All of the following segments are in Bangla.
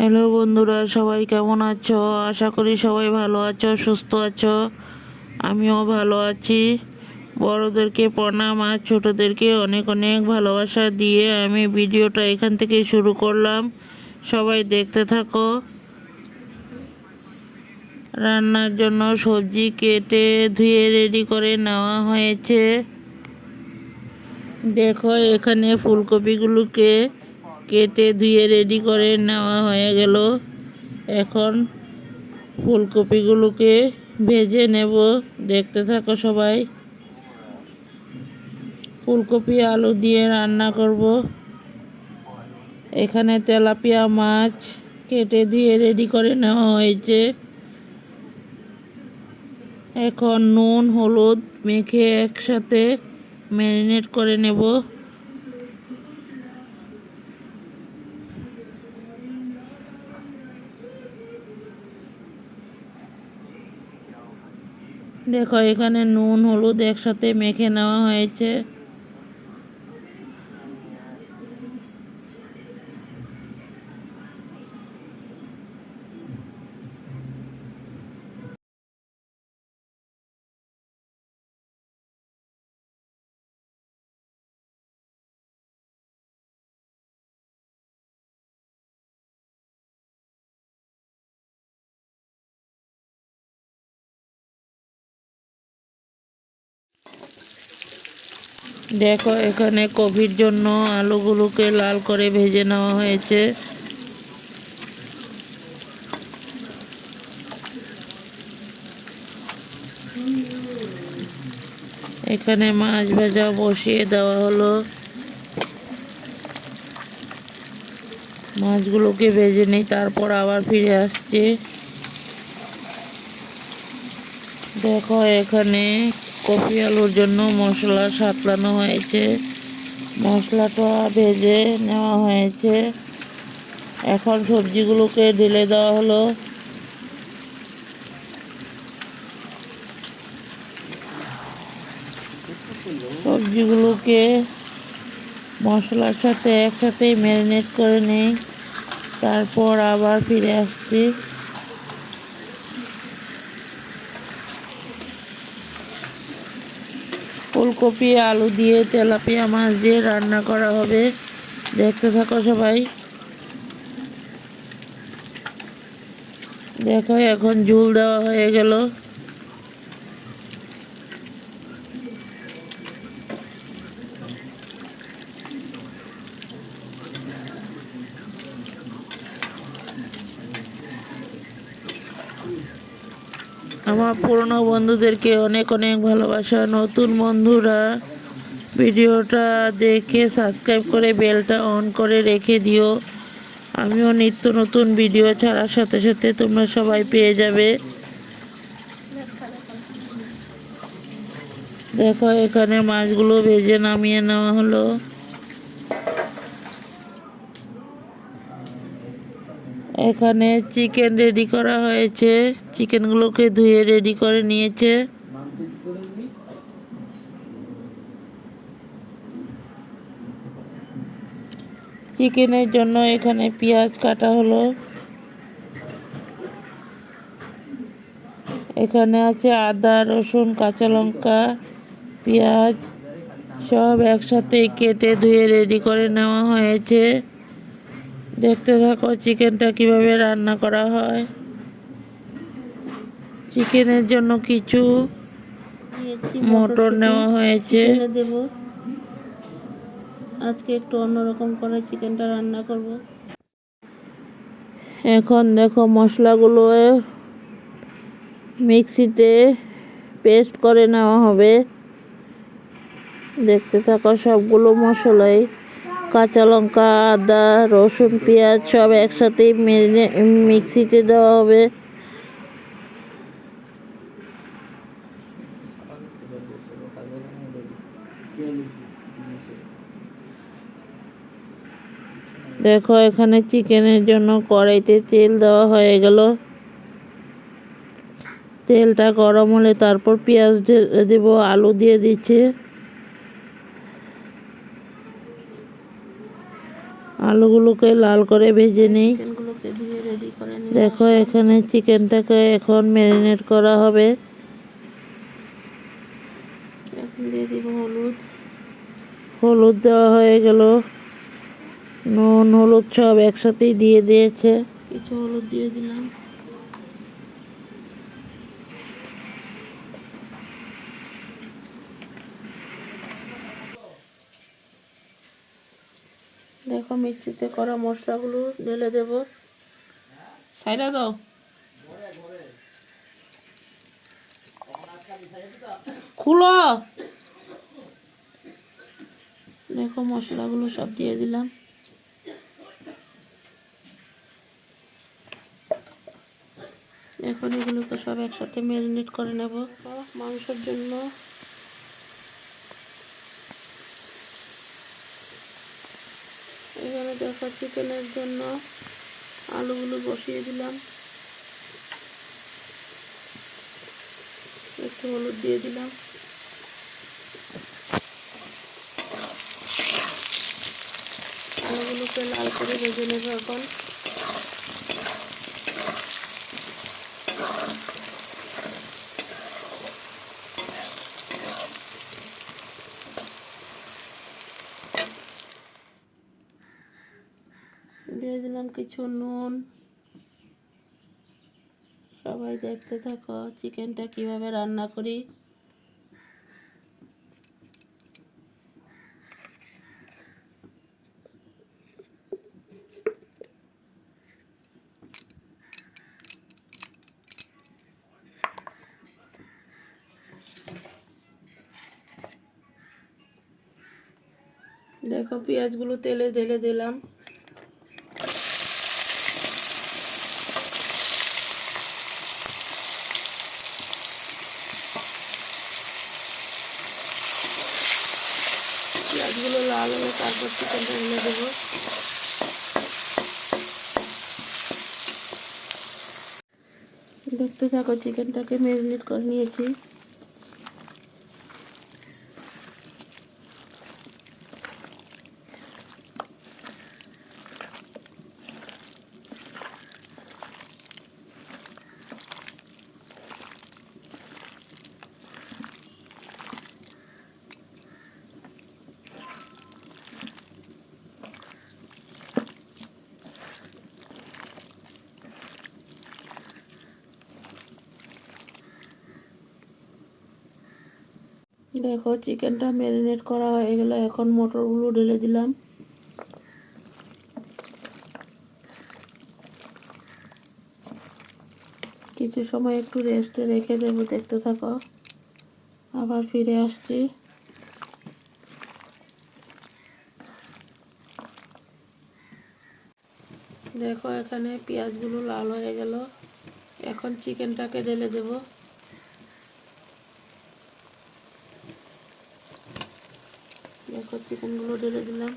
হ্যালো বন্ধুরা, সবাই কেমন আছো? আশা করি সবাই ভালো আছো, সুস্থ আছো। আমিও ভালো আছি। বড়োদেরকে প্রণাম আর ছোটোদেরকে অনেক অনেক ভালোবাসা দিয়ে আমি ভিডিওটা এখান থেকে শুরু করলাম। সবাই দেখতে থাকো। রান্নার জন্য সবজি কেটে ধুয়ে রেডি করে নেওয়া হয়েছে। দেখো, এখানে ফুলকপিগুলোকে কেটে ধুয়ে রেডি করে নেওয়া হয়ে গেল। এখন ফুলকপিগুলোকে ভেজে নেব। দেখতে থাকো সবাই। ফুলকপি, আলু দিয়ে রান্না করব। এখানে তেলাপিয়া মাছ কেটে ধুয়ে রেডি করে নেওয়া হয়েছে। এখন নুন, হলুদ মেখে একসাথে ম্যারিনেট করে নেব। দেখো এখানে নুন হলুদ একসাথে মেখে নেওয়া হয়েছে। দেখো, এখানে কফির জন্য আলুগুলোকে লাল করে ভেজে নেওয়া হয়েছে। এখানে মাছ ভাজা বসিয়ে দেওয়া হলো। মাছগুলোকে ভেজে নিই, তারপর আবার ফিরে আসছে। দেখো, এখানে কপি আলুর জন্য মশলা সাতলানো হয়েছে। মশলাটা ভেজে নেওয়া হয়েছে। এখন সবজিগুলোকে ঢেলে দেওয়া হলো। সবজিগুলোকে মশলার সাথে একসাথে ম্যারিনেট করে নেই। তারপর আবার ফিরে আসছি। ফুলকপি, আলু দিয়ে তেলাপিয়া মাছ দিয়ে রান্না করা হবে। দেখতে থাকো সবাই। দেখো, এখন ঝুল দেওয়া হয়ে গেল। আমার পুরনো বন্ধুদেরকে অনেক অনেক ভালোবাসা। নতুন বন্ধুরা, ভিডিওটা দেখে সাবস্ক্রাইব করে বেলটা অন করে রেখে দিও। আমিও নিত্য নতুন ভিডিও ছাড়ার সাথে সাথে তোমরা সবাই পেয়ে যাবে। দেখো এখানে মাছগুলো ভেজে নামিয়ে নেওয়া হলো। এখানে চিকেন রেডি করা হয়েছে। চিকেনগুলোকে ধুয়ে রেডি করে নিয়েছে। চিকেনের জন্য এখানে পেঁয়াজ কাটা হলো। এখানে আছে আদা, রসুন, কাঁচা লঙ্কা, পেঁয়াজ সব একসাথে কেটে ধুয়ে রেডি করে নেওয়া হয়েছে। দেখতে থাকো চিকেনটা কীভাবে রান্না করা হয়। চিকেনের জন্য কিছু মটর নেওয়া হয়েছে। দেব। আজকে একটু অন্যরকম করে চিকেনটা রান্না করব। এখন দেখো মশলাগুলো মিক্সিতে পেস্ট করে নেওয়া হবে। দেখতে থাকো সবগুলো মশলাই। কাঁচা লঙ্কা, আদা, রসুন, পেঁয়াজ সব একসাথে মেরিনে মিক্সিতে দেওয়া হবে। দেখো, এখানে চিকেনের জন্য কড়াইতে তেল দেওয়া হয়ে গেল। তেলটা গরম হলে তারপর পেঁয়াজ দেব, আলু দিয়ে দিচ্ছে। আলুগুলোকে লাল করে ভেজে নিই। দেখো এখানে চিকেনটাকে এখন ম্যারিনেট করা হবে। দিয়ে দিব হলুদ। হলুদ দেওয়া হয়ে গেল। নুন হলুদ সব একসাথেই দিয়ে দিয়েছে। কিছু হলুদ দিয়ে দিলাম। দেখো মিক্সিতে করা মশলাগুলো ঢেলে দেব। সাইডা দাও। খুলো। দেখো মশলাগুলো সব দিয়ে দিলাম। এখন এগুলোকে সব একসাথে ম্যারিনেট করে নেব। মাংসের জন্য এখানে দেখো চিকেনের জন্য। আলুগুলো বসিয়ে দিলাম। একটু হলুদ দিয়ে দিলাম। আলুগুলোকে লাল করে ভেজে নেব এখন দিয়ে দিলাম কিছু নুন। সবাই দেখতে থাকো চিকেনটা কীভাবে রান্না করি। দেখো পেঁয়াজগুলো তেলে ঢেলে দিলাম পেঁয়াজগুলো লাল হলে তারপর চিকেনটা ঢেলে দেবো। দেখতে থাকো চিকেনটাকে ম্যারিনেট করে নিয়েছি। দেখো চিকেনটা ম্যারিনেট করা হয়ে গেল। এখন মটরগুলো ঢেলে দিলাম। কিছু সময় একটু রেস্টে রেখে দেবো, দেখতে থাকো। আবার ফিরে আসছি। দেখো, এখানে পেঁয়াজগুলো লাল হয়ে গেল। এখন চিকেনটাকে ঢেলে দেবো। দেখো চিকেনগুলো ঢেলে দিলাম।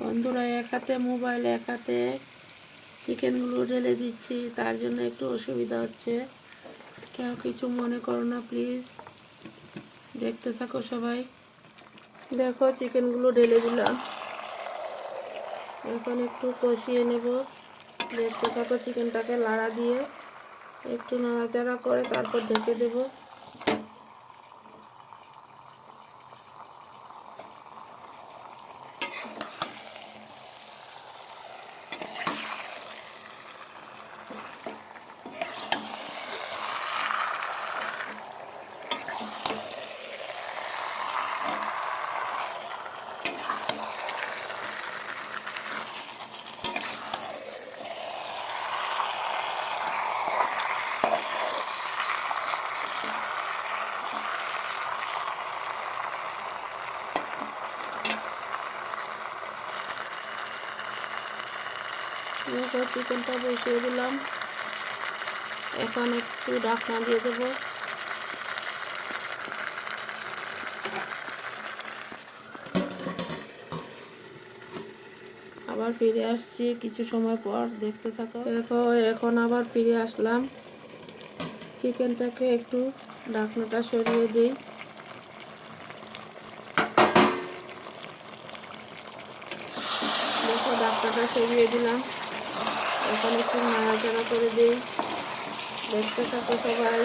বন্ধুরা, এক হাতে মোবাইল, এক হাতে চিকেনগুলো ঢেলে দিচ্ছি, তার জন্য একটু অসুবিধা হচ্ছে। কেউ কিছু মনে করো না প্লিজ দেখতে থাকো সবাই। দেখো চিকেনগুলো ঢেলে দিলাম। এখন একটু কষিয়ে নেব। দেখতে থাকো চিকেনটাকে লাড়া দিয়ে একটু নাড়াচাড়া করে তারপর ঢেকে দেব। চিকেনটা বসিয়ে দিলাম। এখন একটু ঢাকনা দিয়ে দেবো। আবার ফিরে আসছি কিছু সময় পর, দেখতে থাকো। দেখো এখন আবার ফিরে আসলাম। চিকেনটাকে একটু ঢাকনাটা সরিয়ে দিই। দেখো, ঢাকনাটা সরিয়ে দিলাম। এখন একটু নাড়াচাড়া করে দিই। দেখতে থাকো সবাই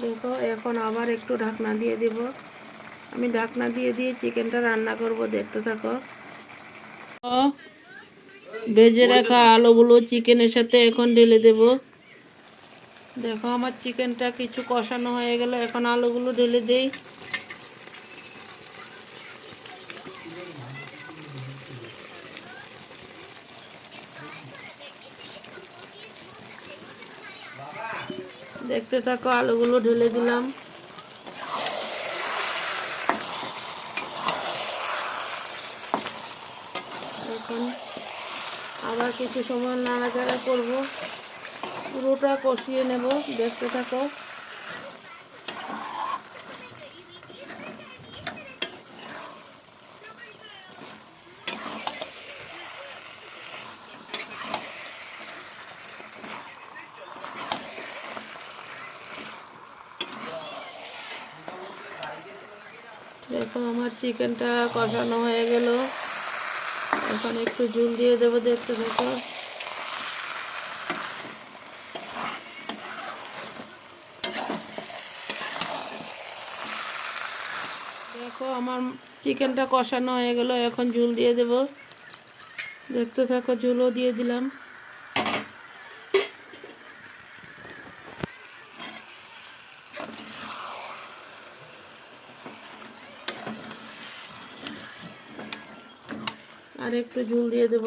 দেখো এখন আবার একটু ঢাকনা দিয়ে দেব। আমি ঢাকনা দিয়ে দিয়ে চিকেনটা রান্না করব, দেখতে থাকো। ভেজে রাখা আলুগুলো চিকেনের সাথে এখন ঢেলে দেব। দেখো আমার চিকেনটা কিছু কষানো হয়ে গেল, এখন আলুগুলো ঢেলে দেই। দেখতে থাকো, আলুগুলো ঢেলে দিলাম। এখন আবার কিছু সময় নাড়াচাড়া করব। পুরোটা কষিয়ে নেব, দেখতে থাকো। দেখো, আমার চিকেনটা কষানো হয়ে গেল। এখন একটু ঝুল দিয়ে দেবো দেখতে, দেখো। দেখো, আমার চিকেনটা কষানো হয়ে গেল, এখন ঝুল দিয়ে দেব। দেখতে থাকো, ঝুলও দিয়ে দিলাম। একটু ঝুল দিয়ে দেব।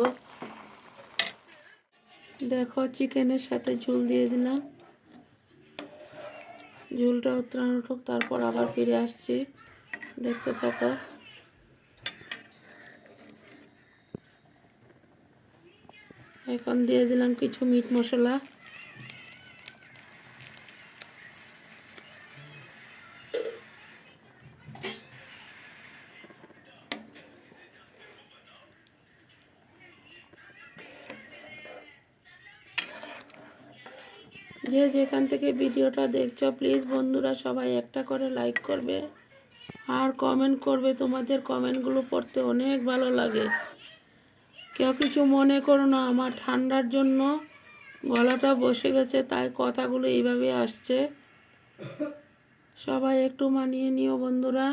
দেখো চিকেনের সাথে ঝুল দিয়ে দিলাম। ঝুলটা উত্তরাণ উঠুক, তারপর আবার ফিরে আসছি। দেখতে থাকো। এখন দিয়ে দিলাম কিছু মিট মশলা। যে যেখান থেকে ভিডিওটা দেখছ প্লিজ বন্ধুরা সবাই একটা করে লাইক করবে আর কমেন্ট করবে। তোমাদের কমেন্টগুলো পড়তে অনেক ভালো লাগে। কেউ কিছু মনে করো না, আমার ঠান্ডার জন্য গলাটা বসে গেছে, তাই কথাগুলো এইভাবে আসছে। সবাই একটু মানিয়ে নিও বন্ধুরা।